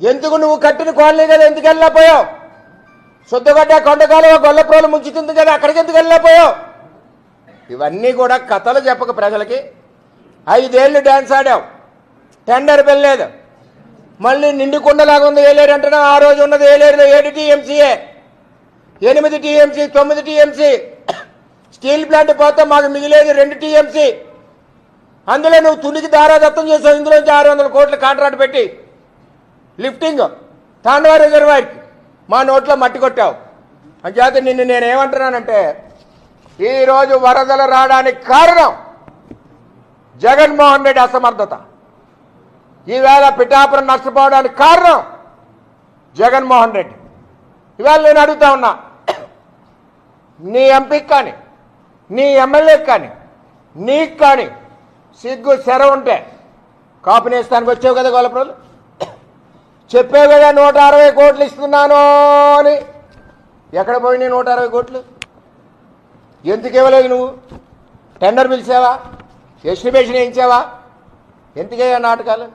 ఎందుకు నువ్వు కట్టిన కాలనీ కదా ఎందుకు వెళ్ళలేకపోయావు? సొద్దుగడ్డ కొండకాలువ గొల్లప్రోలు ముంచుతుంది కదా అక్కడికి ఎందుకు వెళ్ళలేకపోయావు? ఇవన్నీ కూడా కథలు చెప్పక ప్రజలకి. ఐదేళ్ళు డ్యాన్స్ ఆడావు. టెండర్ వెళ్ళలేదు మళ్ళీ నిండు కుండలాగా ఉంది ఏలేరు అంటున్నా ఆ రోజు ఉన్నది ఏలేరులో ఏడు టీఎంసీఏ ఎనిమిది టీఎంసీ తొమ్మిది టీఎంసీ. స్టీల్ ప్లాంట్ పోతే మాకు మిగిలేది రెండు టీఎంసీ. అందులో నువ్వు తునికి దారాదత్తం చేసావు. ఇందులోంచి ఆరు వందల కోట్లు కాంట్రాక్ట్ పెట్టి లిఫ్టింగ్. తాండవ రిజర్వాయర్కి మా నోట్లో మట్టి కొట్టావు. అంచేత నిన్ను నేను ఏమంటున్నానంటే ఈరోజు వరదలు రావడానికి కారణం జగన్మోహన్ రెడ్డి అసమర్థత. ఈవేళ పిఠాపురం నష్టపోవడానికి కారణం జగన్మోహన్ రెడ్డి. ఇవాళ నేను అడుగుతా ఉన్నా నీ ఎంపీకి కానీ నీ ఎమ్మెల్యేకి కానీ నీకు కానీ సిగ్గు శర ఉంటే కాపునేస్తానికి వచ్చావు కదా గొల్లప్రోలు చెప్పావు కదా నూట అరవై కోట్లు ఇస్తున్నాను అని. ఎక్కడ పోయినాయి నూట అరవై కోట్లు? ఎందుకు ఇవ్వలేదు నువ్వు? టెండర్ పిలిచావా? ఎస్టిమేషన్ వేయించావా? ఎందుకయ్యా నాటకాలు?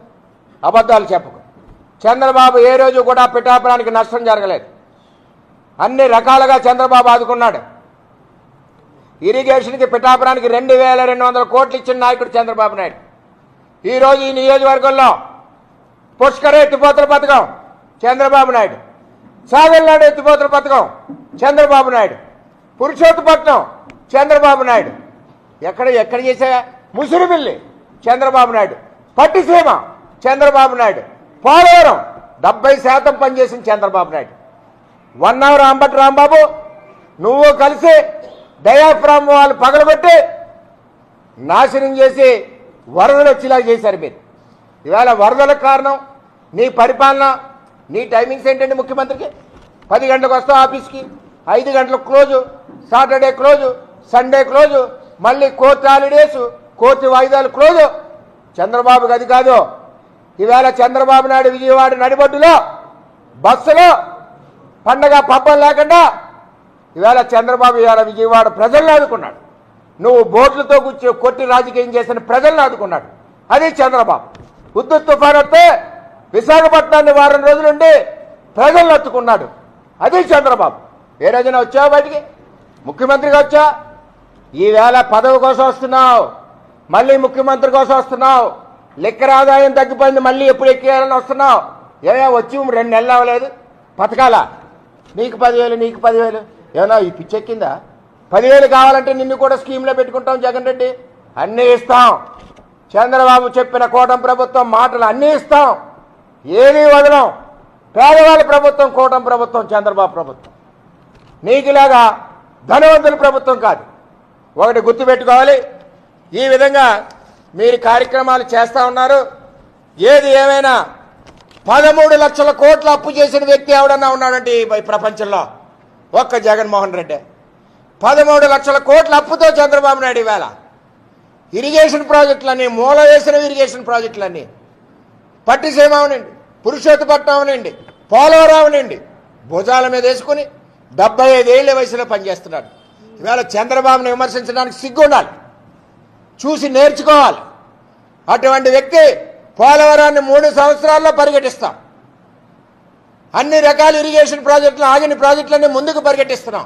అబద్ధాలు చెప్పకు. చంద్రబాబు ఏ రోజు కూడా పిఠాపురానికి నష్టం జరగలేదు. అన్ని రకాలుగా చంద్రబాబు ఆదుకున్నాడు. ఇరిగేషన్కి పిఠాపురానికి రెండు వేల రెండు వందల కోట్లు ఇచ్చిన నాయకుడు చంద్రబాబు నాయుడు. ఈరోజు ఈ నియోజకవర్గంలో పుష్కర ఎత్తిపోతల పథకం చంద్రబాబు నాయుడు. సాగర్నాడు ఎత్తిపోతల పథకం చంద్రబాబు నాయుడు. పురుషోత్తపట్నం చంద్రబాబు నాయుడు. ఎక్కడ ఎక్కడ చేసా ముసురుమిల్లి చంద్రబాబు నాయుడు. పట్టిసీమ చంద్రబాబు నాయుడు. పోలవరం డెబ్బై శాతం పనిచేసిన చంద్రబాబు నాయుడు. వన్ అవర్ అంబటి రాంబాబు నువ్వు కలిసి డయాఫ్రామ్ వాళ్ళు పగలబెట్టి నాశనం చేసి వరదలు వచ్చేలా చేశారు మీరు. ఇవాళ వరదలకు కారణం నీ పరిపాలన నీ టైమింగ్స్ ఏంటండి ముఖ్యమంత్రికి? పది గంటలకు వస్తావు ఆఫీస్కి ఐదు గంటలకు close Saturday close Sunday close మళ్ళీ కోర్టు హాలిడేస్ కోర్టు వాయిదాలు క్లోజు. చంద్రబాబుకి అది కాదు. ఈవేళ చంద్రబాబు నాయుడు విజయవాడ నడిబొడ్డులో బస్సులో పండగ పబ్బం లేకుండా ఈవేళ చంద్రబాబు ఇవాళ విజయవాడ ప్రజలను ఆదుకున్నాడు. నువ్వు బోట్లతో కూర్చో కొట్టి రాజకీయం చేసిన ప్రజలను ఆదుకున్నాడు. అది చంద్రబాబు. ఉద్దు తుఫాన్ వస్తే విశాఖపట్నాన్ని వారం రోజులుండి ప్రజలను అత్తుకున్నాడు అది చంద్రబాబు. ఏ రోజున వచ్చావు బయటికి? ముఖ్యమంత్రిగా వచ్చా? ఈవేళ పదవి కోసం వస్తున్నావు. మళ్ళీ ముఖ్యమంత్రి కోసం వస్తున్నావు. లిక్కర్ ఆదాయం తగ్గిపోయింది మళ్ళీ ఎప్పుడు ఎక్కేయాలని వస్తున్నావు? ఏమో వచ్చి రెండు నెలలు అవ్వలేదు. పథకాల నీకు పదివేలు నీకు పదివేలు. ఏమన్నా ఈ పిచ్చెక్కిందా పదివేలు కావాలంటే నిన్ను కూడా స్కీమ్లో పెట్టుకుంటాం జగన్ రెడ్డి. అన్నీ ఇస్తాం. చంద్రబాబు చెప్పిన కోటం ప్రభుత్వం మాటలు అన్నీ ఇస్తాం. ఏమీ వదలం. పేదవాళ్ళ ప్రభుత్వం కూటమి ప్రభుత్వం చంద్రబాబు ప్రభుత్వం. నీకులాగా ధనవంతుల ప్రభుత్వం కాదు. ఒకటి గుర్తుపెట్టుకోవాలి. ఈ విధంగా మీరు కార్యక్రమాలు చేస్తూ ఉన్నారు. ఏది ఏమైనా పదమూడు లక్షల కోట్ల అప్పు చేసిన వ్యక్తి ఎవడన్నా ఉన్నాడండి ఈ ప్రపంచంలో? ఒక్క జగన్మోహన్ రెడ్డి. పదమూడు లక్షల కోట్ల అప్పుతో చంద్రబాబు నాయుడు ఇవాళ. ఇరిగేషన్ ప్రాజెక్టులన్నీ మూల వేసిన ఇరిగేషన్ ప్రాజెక్టులన్నీ. పట్టిసీమ అవనండి పురుషోత్తపట్నం అవనండి పోలవరం అవనండి భుజాల మీద వేసుకుని డెబ్బై ఐదేళ్ళ వయసులో పనిచేస్తున్నాడు. ఇవాళ చంద్రబాబును విమర్శించడానికి సిగ్గు ఉండాలి చూసి నేర్చుకోవాలి. అటువంటి వ్యక్తి పోలవరాన్ని మూడు సంవత్సరాల్లో పరిగెట్టిస్తాం. అన్ని రకాల ఇరిగేషన్ ప్రాజెక్టులు ఆగిన ప్రాజెక్టులన్నీ ముందుకు పరిగెట్టిస్తున్నాం.